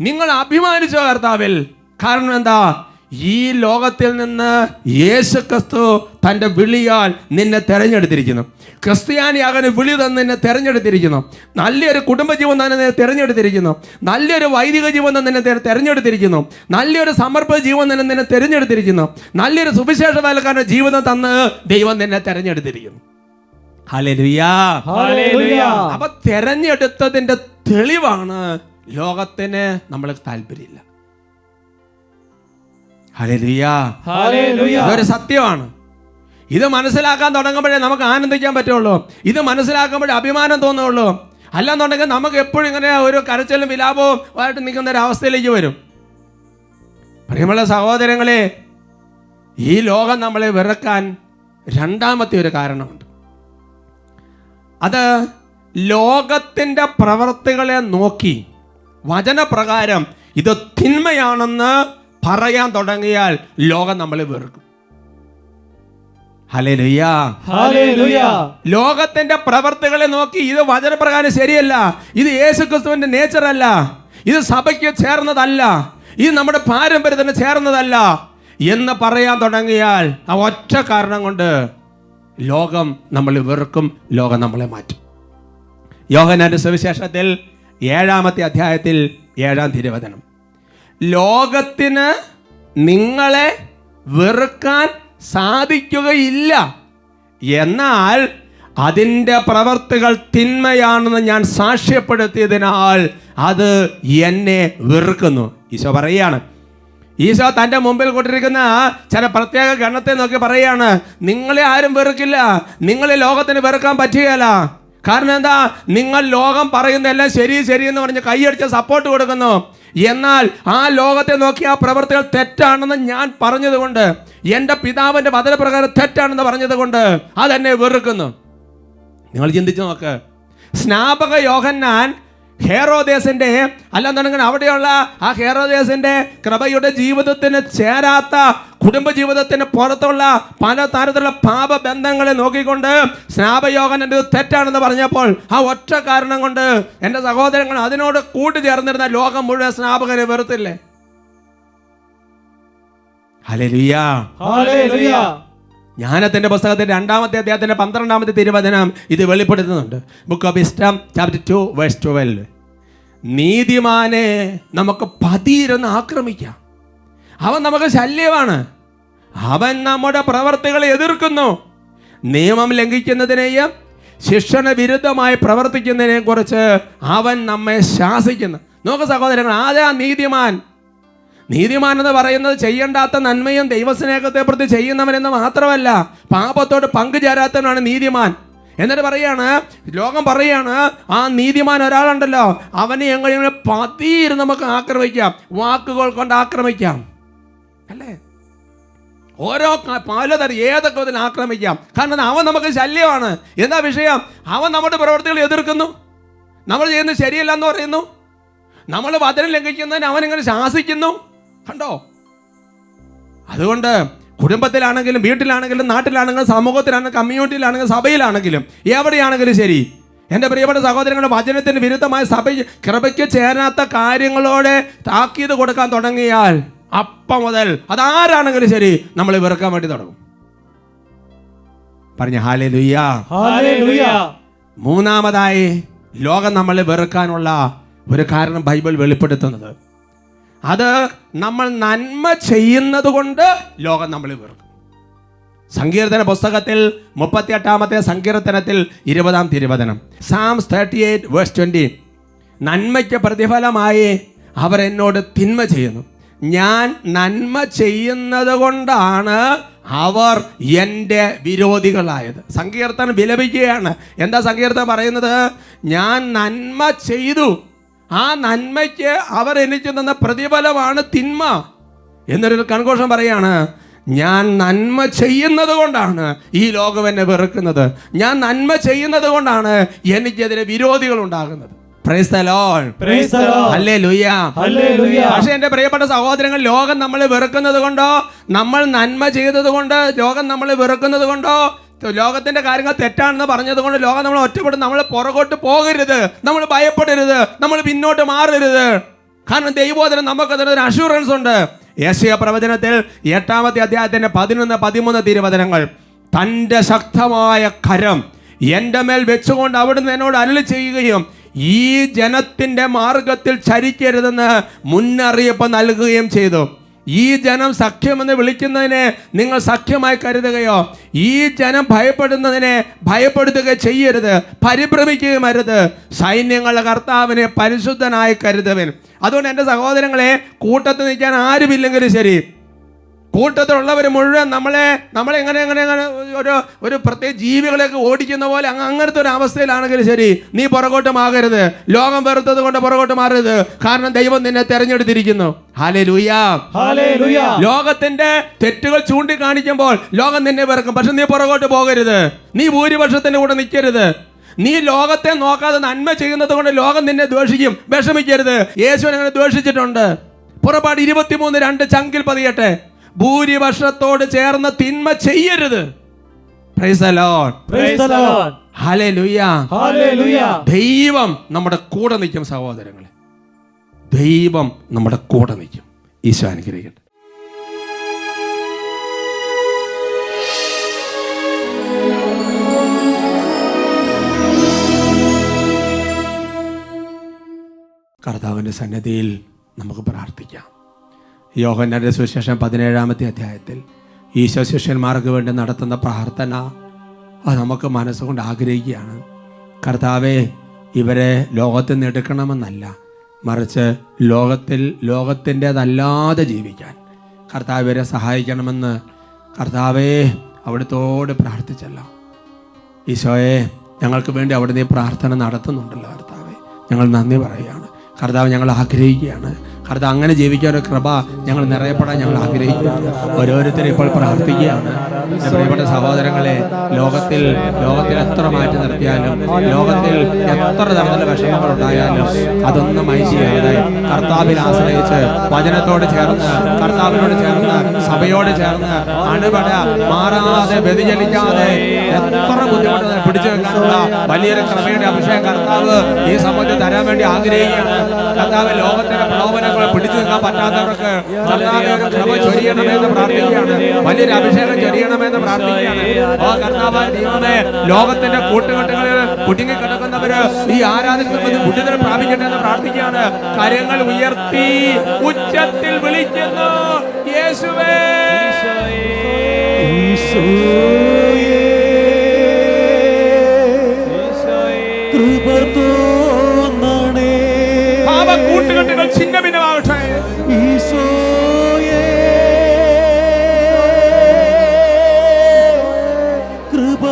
നിങ്ങൾ അഭിമാനിച്ചോ കർത്താവിൽ. കാരണം എന്താ? ഈ ലോകത്തിൽ നിന്ന് യേശു ക്രിസ്തു തന്റെ വിളിയാൽ നിന്നെ തെരഞ്ഞെടുത്തിരിക്കുന്നു. ക്രിസ്ത്യാനിയാകാൻ വിളി തന്ന് നിന്നെ തെരഞ്ഞെടുത്തിരിക്കുന്നു. നല്ലൊരു കുടുംബജീവൻ തന്നെ നിന്നെ തിരഞ്ഞെടുത്തിരിക്കുന്നു. നല്ലൊരു വൈദിക ജീവൻ തന്നെ നിന്നെ തെരഞ്ഞെടുത്തിരിക്കുന്നു. നല്ലൊരു സമർപ്പ ജീവൻ തന്നെ നിന്നെ തിരഞ്ഞെടുത്തിരിക്കുന്നു. നല്ലൊരു സുവിശേഷ വേലക്കാരന്റെ ജീവിതം തന്ന് ദൈവം നിന്നെ തെരഞ്ഞെടുത്തിരിക്കുന്നു. അപ്പൊ തെരഞ്ഞെടുത്തതിന്റെ തെളിവാണ് ലോകത്തിന് നമ്മൾ താല്പര്യമില്ല. ഇതൊരു സത്യമാണ്. ഇത് മനസ്സിലാക്കാൻ തുടങ്ങുമ്പോഴേ നമുക്ക് ആനന്ദിക്കാൻ പറ്റുള്ളൂ. ഇത് മനസ്സിലാക്കുമ്പോഴേ അഭിമാനം തോന്നുള്ളൂ. അല്ലാന്നുണ്ടെങ്കിൽ നമുക്ക് എപ്പോഴും ഇങ്ങനെ ഒരു കരച്ചിലും വിലാപവും ആയിട്ട് നിൽക്കുന്ന ഒരു അവസ്ഥയിലേക്ക് വരും. പ്രിയമുള്ള സഹോദരങ്ങളെ ഈ ലോകം നമ്മളെ വെറുക്കാൻ രണ്ടാമത്തെ ഒരു കാരണമുണ്ട്. അത് ലോകത്തിന്റെ പ്രവർത്തികളെ നോക്കി വചനപ്രകാരം ഇത് തിന്മയാണെന്ന് പറയാൻ തുടങ്ങിയാൽ ലോകം നമ്മളെ വെറുക്കും. ലോകത്തിന്റെ പ്രവർത്തികളെ നോക്കി ഇത് വചനപ്രകാരം ശരിയല്ല. ഇത് യേശുക്രിസ്തുവിന്റെ നേച്ചർ അല്ല ഇത് സഭയ്ക്ക് ചേർന്നതല്ല. ഇത് നമ്മുടെ പാരമ്പര്യത്തിന് ചേർന്നതല്ല. എന്ന് പറയാൻ തുടങ്ങിയാൽ ആ ഒറ്റ കാരണം കൊണ്ട് ലോകം നമ്മൾ വെറുക്കും ലോകം നമ്മളെ മാറ്റും. യോഹനാന്റെ സുവിശേഷത്തിൽ ഏഴാമത്തെ അധ്യായത്തിൽ ഏഴാം തിരുവചനം. ലോകത്തിന് നിങ്ങളെ വെറുക്കാൻ സാധിക്കുകയില്ല. എന്നാൽ അതിന്റെ പ്രവർത്തികൾ തിന്മയാണെന്ന് ഞാൻ സാക്ഷ്യപ്പെടുത്തിയതിനാൽ അത് എന്നെ വെറുക്കുന്നു. ഈശോ പറയുകയാണ് ഈശോ തന്റെ മുമ്പിൽ കൊണ്ടിരിക്കുന്ന ചില പ്രത്യേക ഗണത്തെ നോക്കി പറയുകയാണ് നിങ്ങളെ ആരും വെറുക്കില്ല. നിങ്ങളെ ലോകത്തിന് വെറുക്കാൻ പറ്റുകയില്ല. കാരണം എന്താ? നിങ്ങൾ ലോകം പറയുന്ന എല്ലാം ശരി ശരി എന്ന് പറഞ്ഞ് കൈയടിച്ച് സപ്പോർട്ട് കൊടുക്കുന്നു. എന്നാൽ ആ ലോകത്തെ നോക്കി ആ പ്രവർത്തികൾ തെറ്റാണെന്ന് ഞാൻ പറഞ്ഞതുകൊണ്ട് എന്റെ പിതാവിന്റെ വചനപ്രകാരം തെറ്റാണെന്ന് പറഞ്ഞതുകൊണ്ട് അതെന്നെ വെറുക്കുന്നു. നിങ്ങൾ ചിന്തിച്ചു നോക്ക്. സ്നാപക യോഹന്നാൻ ഹേറോദേസിന്റെ അല്ലെന്നുണ്ടെങ്കിൽ അവിടെയുള്ള ആ ഹേറോദേസിന്റെ കൃപയുടെ ജീവിതത്തിന് ചേരാത്ത കുടുംബജീവിതത്തിന് പുറത്തുള്ള പല തരത്തിലുള്ള പാപബന്ധങ്ങളെ നോക്കിക്കൊണ്ട് സ്നാപയോഗൻ എന്റെ തെറ്റാണെന്ന് പറഞ്ഞപ്പോൾ ആ ഒറ്റ കാരണം കൊണ്ട് എന്റെ സഹോദരങ്ങൾ അതിനോട് കൂട്ടുചേർന്നിരുന്ന ലോകം മുഴുവൻ സ്നാപകരെ വെറുത്തില്ലേ? ഹലേ ഹല്ലേലൂയ. ജ്ഞാനത്തിന്റെ പുസ്തകത്തിന്റെ രണ്ടാമത്തെ അദ്ദേഹത്തിന്റെ പന്ത്രണ്ടാമത്തെ തിരുവചനം ഇത് വെളിപ്പെടുത്തുന്നുണ്ട്. Book of wisdom chapter two verse twelve നീതിമാനെ നമുക്ക് പതിയിരുന്ന് ആക്രമിക്കാം. അവൻ നമുക്ക് ശല്യമാണ്. അവൻ നമ്മുടെ പ്രവർത്തികളെ എതിർക്കുന്നു. നിയമം ലംഘിക്കുന്നതിനെയും ശിക്ഷണ വിരുദ്ധമായി പ്രവർത്തിക്കുന്നതിനെയും കുറിച്ച് അവൻ നമ്മെ ശാസിക്കുന്നു. നോക്ക് സഹോദരങ്ങൾ ആരാ നീതിമാൻ? നീതിമാൻ എന്ന് പറയുന്നത് ചെയ്യേണ്ടാത്ത നന്മയും പ്രതി ചെയ്യുന്നവനെന്ന് മാത്രമല്ല പാപത്തോട് പങ്കുചേരാത്തവനാണ് നീതിമാൻ. എന്നിട്ട് പറയാണ് ലോകം പറയാണ് ആ നീതിമാൻ ഒരാളുണ്ടല്ലോ അവനെ എങ്ങനെ പതിയിരുന്ന് നമുക്ക് ആക്രമിക്കാം വാക്കുകൾ കൊണ്ട് ആക്രമിക്കാം. അല്ലേ? ഓരോ പലതരം ഏതൊക്കെ ഇതിൽ ആക്രമിക്കാം. കാരണം അവൻ നമുക്ക് ശല്യമാണ്. എന്താ വിഷയം? അവൻ നമ്മുടെ പ്രവർത്തികൾ എതിർക്കുന്നു. നമ്മൾ ചെയ്യുന്നത് ശരിയല്ല എന്ന് പറയുന്നു. നമ്മൾ വചനം ലംഘിക്കുന്നതിന് അവൻ ഇങ്ങനെ ശാസിക്കുന്നു. കണ്ടോ? അതുകൊണ്ട് കുടുംബത്തിലാണെങ്കിലും വീട്ടിലാണെങ്കിലും നാട്ടിലാണെങ്കിലും സമൂഹത്തിലാണെങ്കിലും കമ്മ്യൂണിറ്റിയിലാണെങ്കിലും സഭയിലാണെങ്കിലും എവിടെയാണെങ്കിലും ശരി എന്റെ പ്രിയപ്പെട്ട സഹോദരങ്ങളുടെ വചനത്തിന് വിരുദ്ധമായ സഭ കൃപയ്ക്ക് ചേരാത്ത കാര്യങ്ങളോടെ താക്കീത് കൊടുക്കാൻ തുടങ്ങിയാൽ അപ്പം മുതൽ അതാരാണെങ്കിലും ശരി നമ്മൾ വെറുക്കാൻ വേണ്ടി തുടങ്ങും. പറഞ്ഞ ഹാലേ ലുയ്യാ മൂന്നാമതായി ലോകം നമ്മളെ വെറുക്കാനുള്ള ഒരു കാരണം ബൈബിൾ വെളിപ്പെടുത്തുന്നത്. അത് നമ്മൾ നന്മ ചെയ്യുന്നത് കൊണ്ട് ലോകം നമ്മൾ വെറുക്കും. സങ്കീർത്തന പുസ്തകത്തിൽ മുപ്പത്തിയെട്ടാമത്തെ സങ്കീർത്തനത്തിൽ ഇരുപതാം തിരുവചനം. Psalms thirty eight verse twenty നന്മയ്ക്ക് പ്രതിഫലമായി അവരെന്നോട് തിന്മ ചെയ്യുന്നു. ഞാൻ നന്മ ചെയ്യുന്നത് കൊണ്ടാണ് അവർ എന്റെ വിരോധികളായത്. സങ്കീർത്തനം വിലപിക്കുകയാണ്. എന്താ സങ്കീർത്തനം പറയുന്നത്? ഞാൻ നന്മ ചെയ്തു. ആ നന്മയ്ക്ക് അവർ എനിക്ക് തന്ന പ്രതിഫലമാണ് തിന്മ. എന്നൊരു കൺഘോഷം പറയാണ് ഞാൻ നന്മ ചെയ്യുന്നത് കൊണ്ടാണ് ഈ ലോകം എന്നെ വെറുക്കുന്നത്. ഞാൻ നന്മ ചെയ്യുന്നത് കൊണ്ടാണ് എനിക്കെതിരെ വിരോധികൾ ഉണ്ടാകുന്നത്. പക്ഷെ എന്റെ പ്രിയപ്പെട്ട സഹോദരങ്ങൾ ലോകം നമ്മളെ വെറുക്കുന്നത് കൊണ്ടോ? നമ്മൾ നന്മ ചെയ്തത് കൊണ്ട് ലോകം നമ്മളെ വെറുക്കുന്നത് കൊണ്ടോ? ലോകത്തിന്റെ കാര്യങ്ങൾ തെറ്റാണെന്ന് പറഞ്ഞത് കൊണ്ട് ലോകം നമ്മൾ ഒറ്റപ്പെടും നമ്മൾ പുറകോട്ട് പോകരുത്. നമ്മൾ ഭയപ്പെടരുത്. നമ്മൾ പിന്നോട്ട് മാറരുത്. കാരണം ദൈവോധനം നമുക്ക് അതിനൊരു അഷുറൻസ് ഉണ്ട്. ഏഷ്യ പ്രവചനത്തിൽ എട്ടാമത്തെ അധ്യായത്തിന്റെ പതിനൊന്ന് പതിമൂന്ന് തിരുവചനങ്ങൾ. തന്റെ ശക്തമായ കരം എന്റെ മേൽ വെച്ചുകൊണ്ട് അവിടുന്ന് എന്നോട് അരളി ചെയ്യുകയും ഈ ജനത്തിന്റെ മാർഗത്തിൽ ചരിക്കരുതെന്ന് മുന്നറിയിപ്പ് നൽകുകയും ചെയ്തു. ഈ ജനം സഖ്യമെന്ന് വിളിക്കുന്നതിനെ നിങ്ങൾ സഖ്യമായി കരുതുകയോ ഈ ജനം ഭയപ്പെടുന്നതിനെ ഭയപ്പെടുത്തുക ചെയ്യരുത് പരിഭ്രമിക്കുകയും അരുത്. സൈന്യങ്ങളുടെ കർത്താവിനെ പരിശുദ്ധനായി കരുതവൻ. അതുകൊണ്ട് എന്റെ സഹോദരങ്ങളെ കൂട്ടത്തിൽ നിൽക്കാൻ ആരുമില്ലെങ്കിലും ശരി. കൂട്ടത്തിലുള്ളവർ മുഴുവൻ നമ്മളെ നമ്മളെ എങ്ങനെ എങ്ങനെ എങ്ങനെ ഒരു ഒരു പ്രത്യേക ജീവികളെയൊക്കെ ഓടിക്കുന്ന പോലെ അങ്ങ് അങ്ങനത്തെ ഒരു അവസ്ഥയിലാണെങ്കിൽ ശരി നീ പുറകോട്ട് മാകരുത് ലോകം വെറുത്തത് കൊണ്ട് പുറകോട്ട് മാറരുത്. കാരണം ദൈവം നിന്നെ തെരഞ്ഞെടുത്തിരിക്കുന്നു. ലോകത്തിന്റെ തെറ്റുകൾ ചൂണ്ടിക്കാണിക്കുമ്പോൾ ലോകം നിന്നെ വെറുക്കും. പക്ഷെ നീ പുറകോട്ട് പോകരുത്. നീ ഭൂരിപക്ഷത്തിന്റെ കൂടെ നിൽക്കരുത്. നീ ലോകത്തെ നോക്കാതെ നന്മ ചെയ്യുന്നത് കൊണ്ട് ലോകം നിന്നെ ദ്വേഷിക്കും. വിഷമിക്കരുത്. യേശുവിനെ അങ്ങനെ ദ്വേഷിച്ചിട്ടുണ്ട്. പുറപ്പാട് ഇരുപത്തിമൂന്ന് രണ്ട് ചങ്കിൽ പതിയട്ടെ. ഭൂരിപക്ഷത്തോട് ചേർന്ന് തിന്മ ചെയ്യരുത്. ദൈവം നമ്മുടെ കൂടെ നിൽക്കും സഹോദരങ്ങളെ. ദൈവം നമ്മുടെ കൂടെ നിൽക്കും. ഈശോ അനുഗ്രഹിക്കട്ടെ. കർത്താവിന്റെ സന്നദ്ധിയിൽ നമുക്ക് പ്രാർത്ഥിക്കാം. യോഹന്നാന്റെ സുവിശേഷം പതിനേഴാമത്തെ അധ്യായത്തിൽ ഈശോ ശിഷ്യന്മാർക്ക് വേണ്ടി നടത്തുന്ന പ്രാർത്ഥന അത് നമുക്ക് മനസ്സുകൊണ്ട് ആഗ്രഹിക്കുകയാണ്. കർത്താവെ ഇവരെ ലോകത്തിൽ നിന്ന് എടുക്കണമെന്നല്ല മറിച്ച് ലോകത്തിൽ ലോകത്തിന്റെതല്ലാതെ ജീവിക്കാൻ. കർത്താവ് ഇവരെ സഹായിക്കണമെന്ന് കർത്താവെ അവിടുത്തോട് പ്രാർത്ഥിച്ചല്ലോ. ഈശോയെ ഞങ്ങൾക്ക് വേണ്ടി അവിടുന്ന് പ്രാർത്ഥന നടത്തുന്നുണ്ടല്ലോ കർത്താവെ. ഞങ്ങൾ നന്ദി പറയുകയാണ്. കർത്താവ് ഞങ്ങൾ ആഗ്രഹിക്കുകയാണ്. കർത്താവ് അങ്ങനെ ജീവിക്കാൻ ഒരു കൃപ ഞങ്ങൾ നിറയപ്പെടാൻ ഞങ്ങൾ ആഗ്രഹിക്കുന്നു. ഓരോരുത്തരും ഇപ്പോൾ പ്രാർത്ഥിക്കുകയാണ്. പ്രിയപ്പെട്ട സഹോദരങ്ങളെ ലോകത്തിൽ ലോകത്തിൽ എത്ര മാറ്റി നിർത്തിയാലും ലോകത്തിൽ എത്ര തരത്തിലുള്ള വിഷമങ്ങൾ ഉണ്ടായാലും അതൊന്നും ഐശ്വര്യാതെ കർത്താവിൽ ആശ്രയിച്ച് വചനത്തോട് ചേർന്ന് കർത്താവിനോട് ചേർന്ന് സഭയോട് ചേർന്ന് അണുപട മാറാതെ വ്യതിചലിക്കാതെ എത്ര ബുദ്ധിമുട്ട് പിടിച്ചു വെക്കാനുള്ള വലിയൊരു കൃപയുടെ അഭിഷേകം കർത്താവ് ഈ സമയത്ത് തരാൻ വേണ്ടി ആഗ്രഹിക്കുകയാണ്. കർത്താവ് ലോകത്തിന്റെ പ്രലോഭനങ്ങൾ പിടിച്ചു നിൽക്കാൻ പറ്റാത്തവർക്ക് കർത്താവ് ഒരു കൃപ ചൊരിയണമെന്ന് പ്രാർത്ഥിക്കുകയാണ്. വലിയൊരു അഭിഷേകം ചൊരിയണമെന്ന് പ്രാർത്ഥിക്കുകയാണ്. ഓ കർത്താവ് ദൈവമേ ലോകത്തിന്റെ കൂട്ടുകെട്ടുകളിൽ കുടുങ്ങി കിടക്കുന്നവര് ഈ ആരാധന ബുദ്ധിതരം പ്രാപിക്കട്ടെ എന്ന് പ്രാർത്ഥിക്കുകയാണ്. കാര്യങ്ങൾ ഉയർത്തി ഉച്ചത്തിൽ വിളിക്കുന്നു. യേശുവേ. കൃപ തോന്നണേ. പാപ കൂട്ടുകെട്ടുകൾ ഛിന്ന ഭിന്നമാകട്ടെ ഈശോയേ. കൃപ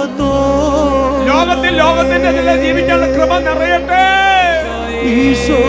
ലോകത്തിൽ ലോകത്തിന്റെ ജീവിക്കാനുള്ള കൃപ നിറയട്ടെ. ഈശോ